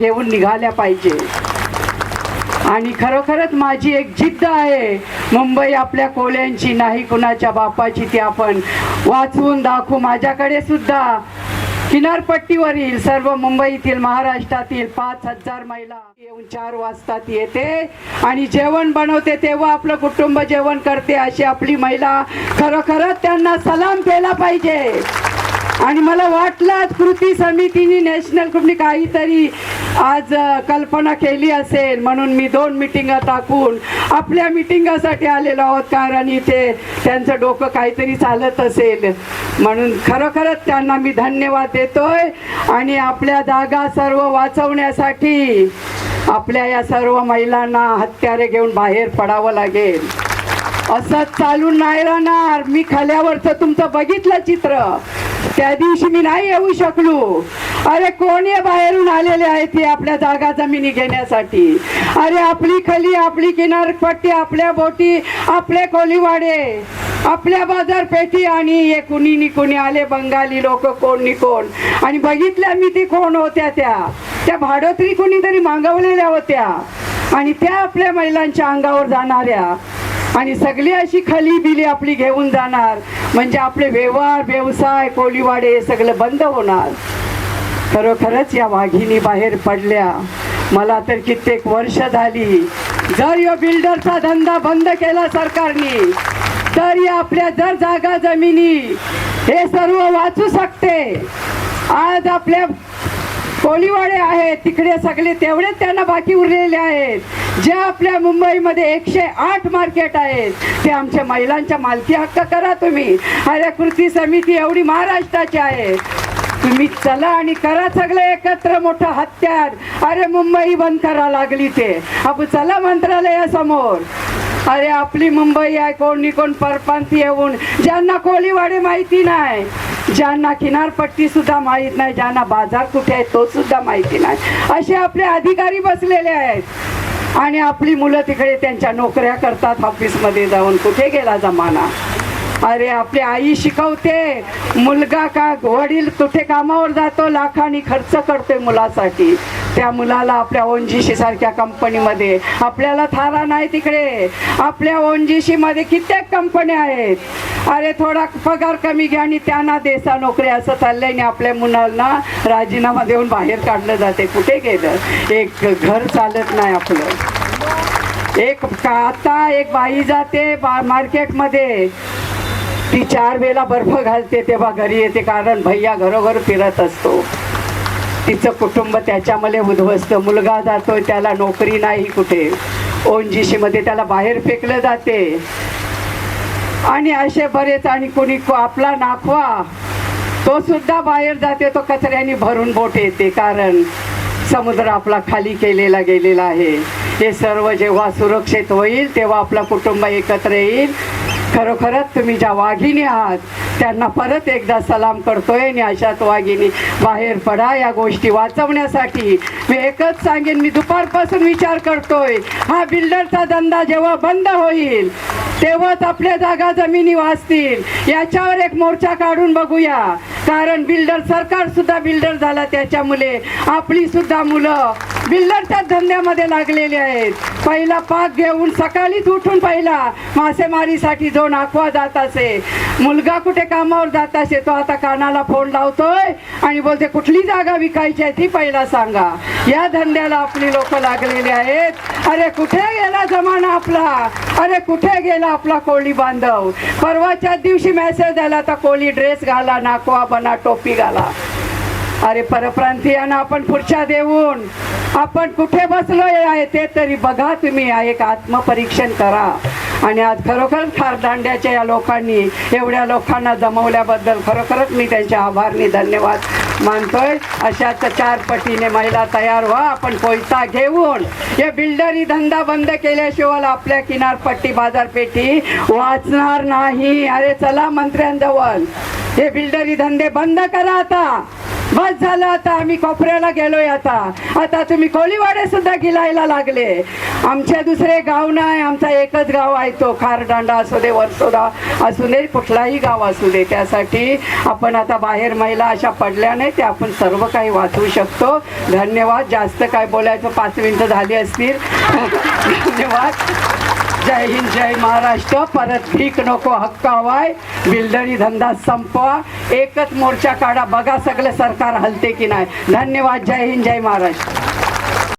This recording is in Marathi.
घेऊन निघाल्या पाहिजे. आणि खरोखरच माझी एक जिद्द आहे मुंबई आपल्या कोल्यांची नाही कुणाच्या बापाची ती आपण वाचवून दाखवू. माझ्याकडे सुद्धा किनारपट्टीवरील सर्व मुंबईतील महाराष्ट्रातील पाच हजार महिला येऊन चार वाजता येते आणि जेवण बनवते तेव्हा आपलं कुटुंब जेवण करते अशी आपली महिला खरोखरच त्यांना सलाम केला पाहिजे. आणि मला वाटलं कृती समितीने नॅशनल ग्रुपने काहीतरी आज कल्पना केली असेल. म्हणून मी दोन मिटिंगा टाकून आपल्या मिटिंगासाठी आलेलो आहोत. कारण इथे त्यांचं डोकं काहीतरी चालत असेल. म्हणून खरोखरच त्यांना मी धन्यवाद देतोय. आणि आपल्या जागा सर्व वाचवण्यासाठी आपल्या या सर्व महिलांना हत्यारे घेऊन बाहेर पडावं लागेल. असं चालून नाही राहणार. मी खाल्यावरचं तुमचं बघितलं चित्र. त्या दिवशी मी नाही येऊ शकलो. अरे कोणी बाहेरून आलेले आहेत ते आपल्या जागा जमिनी घेण्यासाठी? अरे आपली खली आपली किनारपट्टी आपल्या बोटी आपले कोलीवाडे आपल्या बाजारपेठी आणि हे कुणी कुणी आले बंगाली लोक कोण नि कोण? आणि बघितल्या मी ती कोण होत्या त्या? त्या भाडोत्री कुणीतरी मागवलेल्या होत्या. आणि त्या आपल्या महिलांच्या अंगावर जाणाऱ्या. आणि सगळी अशी खाली बिली आपली घेऊन जाणार. म्हणजे आपले व्यवहार व्यवसाय कोलीवाडे हे सगळं बंद होणार. खरोखरच या वाघिणी बाहेर पडल्या. मला तर कित्येक वर्ष झाली. जर या बिल्डरचा धंदा बंद केला सरकारने तर या आपल्या जर जागा जमिनी हे सर्व वाचू शकते. आज आपल्या कोळीवाडे आहेत तिकडे सगळे तेवढेच त्यांना बाकी उरलेले आहेत. जे आपल्या मुंबईमध्ये एकशे आठ मार्केट आहेत ते आमच्या महिलांच्या मालकी हक्क करा तुम्ही. अरे कृती समिती एवढी महाराष्ट्राची आहे. तुम्ही चला आणि करा सगळे एकत्र मोठं हत्यार. अरे मुंबई बंद करा लागली ते. आपण चला मंत्रालयासमोर. अरे आपली मुंबई आहे कोणी कोण परप्रांती येऊन ज्यांना कोळीवाडे माहिती नाही. ज्यांना किनारपट्टी सुद्धा माहीत नाही ज्यांना बाजार कुठे आहे तो सुद्धा माहिती नाही. असे आपले अधिकारी बसलेले आहेत. आणि आपली मुलं तिकडे त्यांच्या नोकऱ्या करतात ऑफिसमध्ये जाऊन कुठे गेला जमाना? अरे आपली आई शिकवते. मुलगा का वडील कुठे कामावर जातो लाखांनी खर्च करतोय मुलासाठी. त्या मुलाला आपल्या ओनजीशी सारख्या कंपनीमध्ये. आपल्याला थारा नाही तिकडे. आपल्या ओनजीशी मध्ये कित्येक कंपन्या आहेत. अरे थोडा पगार कमी घ्या आणि त्यांना देसा नोकरी. असं चाललंय आणि आपल्या मुलांना राजीनामा देऊन बाहेर काढलं जाते. कुठे गेलं? एक घर चालत नाही आपलं. एक का आता एक बाई जाते बा मार्केटमध्ये. ती चार वेळेला बर्फ घालते तेव्हा घरी येते. कारण भैया घरोघर फिरत असतो. तिचं कुटुंब त्याच्यामध्ये उद्ध्वस्त. मुलगा जातोय त्याला नोकरी नाही कुठे. ओनजीशीमध्ये त्याला बाहेर फेकलं जाते. आणि असे बरेच आणि कोणी को- आपला नाखवा तो सुद्धा बाहेर जाते. तो कचऱ्याने भरून बोट येते. कारण समुद्र आपला खाली केलेला गेलेला आहे. हे सर्व जेव्हा सुरक्षित होईल तेव्हा आपला कुटुंब एकत्र येईल. खरोखरच तुम्ही ज्या वाघिणी आहात त्यांना परत एकदा सलाम करतोय आणि अशाच वाघिणी बाहेर पडा या गोष्टी वाचवण्यासाठी. मी एकच सांगेन मी दुपारपासून विचार करतोय हा बिल्डरचा धंदा जेव्हा बंद होईल तेव्हाच आपल्या जागा जमिनी वाचतील. याच्यावर एक मोर्चा काढून बघूया. कारण बिल्डर सरकार सुद्धा बिल्डर झाला त्याच्यामुळे आपली सुद्धा मुलं बिल्डरच्या धंद्यामध्ये लागलेले आहेत. पहिला पाक घेऊन सकाळीच उठून पहिला मासेमारीसाठी जो नाकवा जात असे. मुलगा कुठे कामावर जात असे तो आता कानाला फोन लावतोय आणि बोलते कुठली जागा विकायची आहे ती पहिला सांगा. या धंद्याला आपली लोक लागलेली आहेत. अरे कुठे गेला जमाना आपला? अरे कुठे गेला आपला कोळी बांधव? परवाच्याच दिवशी मेसेज आला आता कोळी ड्रेस घाला नाकवा बना टोपी घाला. अरे परप्रांतीयांना आपण पुढच्या देऊन आपण कुठे बसलो आहे ते तरी बघा तुम्ही. एक आत्मपरीक्षण करा. आणि आज खरोखर खारदांड्याच्या या लोकांनी एवढ्या लोकांना जमवल्याबद्दल खरोखरच मी त्यांचे आभारनी धन्यवाद मानतोय. अशाच चार पटीने महिला तयार व्हा. आपण पैसा घेऊन हे बिल्डरी धंदा बंद केल्याशिवाय आपल्या किनारपट्टी बाजारपेठी वाचणार नाही. अरे चला मंत्र्यांजवळ. हे बिल्डरी धंदे बंद करा आता. बस झालं आता आम्ही कोपऱ्याला गेलोय आता. आता तुम्ही कोळीवाडे सुद्धा गिलायला लागले. आमचे दुसरे गाव नाही आमचा एकच गाव आहे तो खारदांडा असू दे वर्सोदा असू दे कुठलाही गाव असू दे. त्यासाठी आपण आता बाहेर महिला अशा पडल्या नाही ते आपण सर्व काही वाचवू शकतो. धन्यवाद. जास्त काय बोलायचं पाच मिनिटं झाली असतील. धन्यवाद. जय हिंद जय महाराष्ट्र. परत भीक नको हक्क हवाय. बिल्डरी धंदा संपवा. एकच मोर्चा काढा. बघा सगळं सरकार हलते की नाही. धन्यवाद. जय हिंद जय महाराष्ट्र.